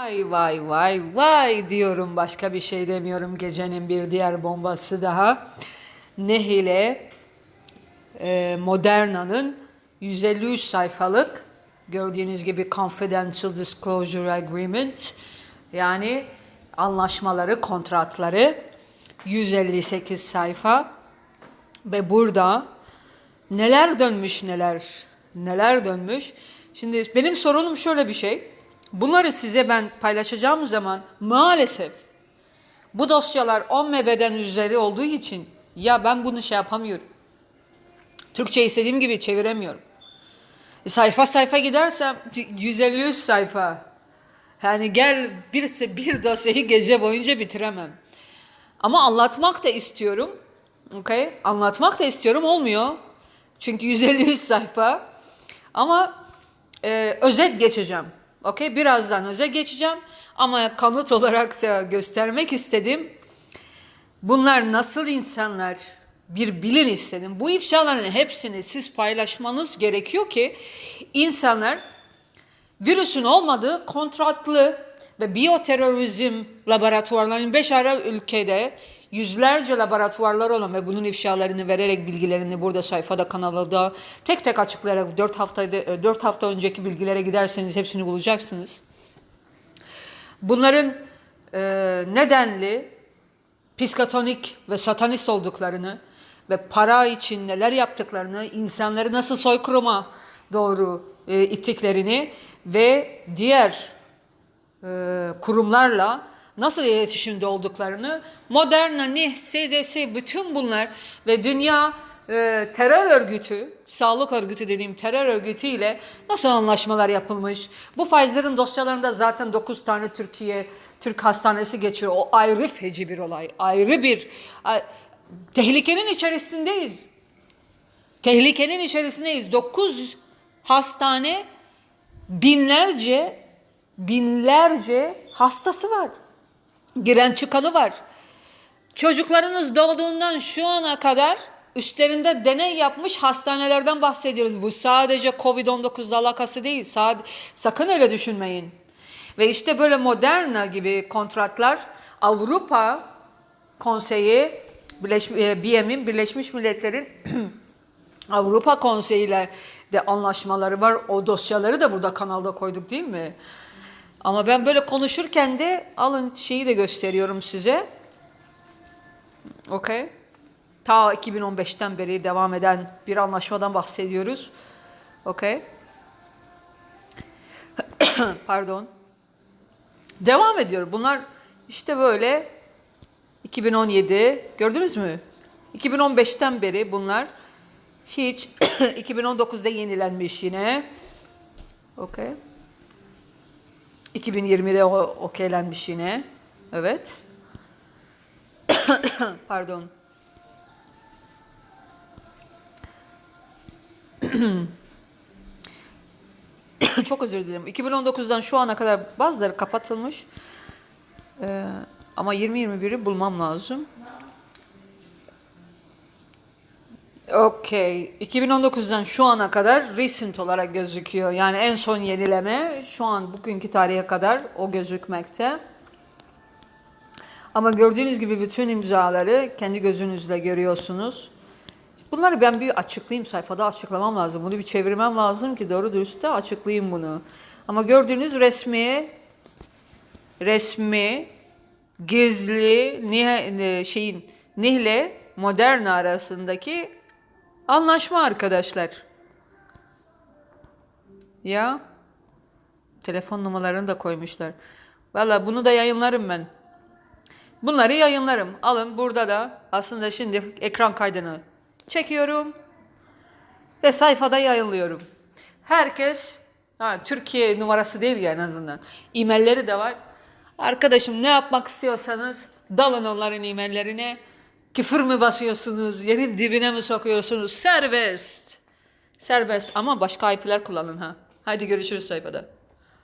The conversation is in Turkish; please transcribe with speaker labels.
Speaker 1: Vay vay vay vay diyorum başka bir şey demiyorum gecenin bir diğer bombası daha. Nehile e, Moderna'nın 153 sayfalık gördüğünüz gibi Confidential Disclosure Agreement yani anlaşmaları, kontratları 158 sayfa ve burada neler dönmüş neler neler dönmüş. Şimdi benim sorunum şöyle bir şey. Bunları size ben paylaşacağım zaman maalesef bu dosyalar 10 MB'den üzeri olduğu için ya ben bunu şey yapamıyorum. Türkçe istediğim gibi çeviremiyorum. E, sayfa sayfa gidersem 153 sayfa. Yani gel bir, bir dosyayı gece boyunca bitiremem. Ama anlatmak da istiyorum. Okay? Anlatmak da istiyorum olmuyor. Çünkü 153 sayfa. Ama e, özet geçeceğim. Okay? Birazdan özet geçeceğim. Ama kanıt olarak da göstermek istedim. Bunlar nasıl insanlar bir bilin istedim. Bu ifşaların hepsini siz paylaşmanız gerekiyor ki insanlar virüsün olmadığı kontratlı ve biyoterörizm laboratuvarlarının beş ara ülkede yüzlerce laboratuvarlar olan ve bunun ifşalarını vererek bilgilerini burada sayfada kanalda tek tek açıklayarak 4 hafta 4 hafta önceki bilgilere giderseniz hepsini bulacaksınız. Bunların e, nedenli psikatonik ve satanist olduklarını ve para için neler yaptıklarını, insanları nasıl soykırıma doğru e, ittiklerini ve diğer e, kurumlarla nasıl iletişimde olduklarını Moderna, NIH, CDC bütün bunlar ve dünya e, terör örgütü, sağlık örgütü dediğim terör örgütü ile nasıl anlaşmalar yapılmış. Bu Pfizer'ın dosyalarında zaten 9 tane Türkiye, Türk hastanesi geçiyor. O ayrı feci bir olay. Ayrı bir a- tehlikenin içerisindeyiz. Tehlikenin içerisindeyiz. 9 hastane binlerce binlerce hastası var. Giren çıkanı var. Çocuklarınız doğduğundan şu ana kadar üstlerinde deney yapmış hastanelerden bahsediyoruz. Bu sadece Covid-19 ile alakası değil. Sad- sakın öyle düşünmeyin. Ve işte böyle Moderna gibi kontratlar Avrupa Konseyi, Birleş, e, BM'in Birleşmiş Milletler'in Avrupa Konseyi ile de anlaşmaları var. O dosyaları da burada kanalda koyduk değil mi? Ama ben böyle konuşurken de alın şeyi de gösteriyorum size. Okey. Ta 2015'ten beri devam eden bir anlaşmadan bahsediyoruz. Okey. Pardon. Devam ediyor. Bunlar işte böyle 2017 gördünüz mü? 2015'ten beri bunlar hiç 2019'da yenilenmiş yine. Okey. 2020'de o okeylenmiş yine. Evet. Pardon. Çok özür dilerim. 2019'dan şu ana kadar bazıları kapatılmış. Ee, ama 2021'i bulmam lazım. Okey. 2019'dan şu ana kadar recent olarak gözüküyor. Yani en son yenileme şu an bugünkü tarihe kadar o gözükmekte. Ama gördüğünüz gibi bütün imzaları kendi gözünüzle görüyorsunuz. Bunları ben bir açıklayayım sayfada açıklamam lazım. Bunu bir çevirmem lazım ki doğru dürüst de açıklayayım bunu. Ama gördüğünüz resmi resmi gizli nihe, şeyin Nihle Moderna arasındaki anlaşma arkadaşlar. Ya telefon numaralarını da koymuşlar. Valla bunu da yayınlarım ben. Bunları yayınlarım. Alın burada da aslında şimdi ekran kaydını çekiyorum ve sayfada yayınlıyorum. Herkes ha, Türkiye numarası değil ya en azından. E-mailleri de var. Arkadaşım ne yapmak istiyorsanız dalın onların e-maillerine. Küfür mü basıyorsunuz? Yerin dibine mi sokuyorsunuz? Serbest. Serbest ama başka IP'ler kullanın ha. Hadi görüşürüz sayfada.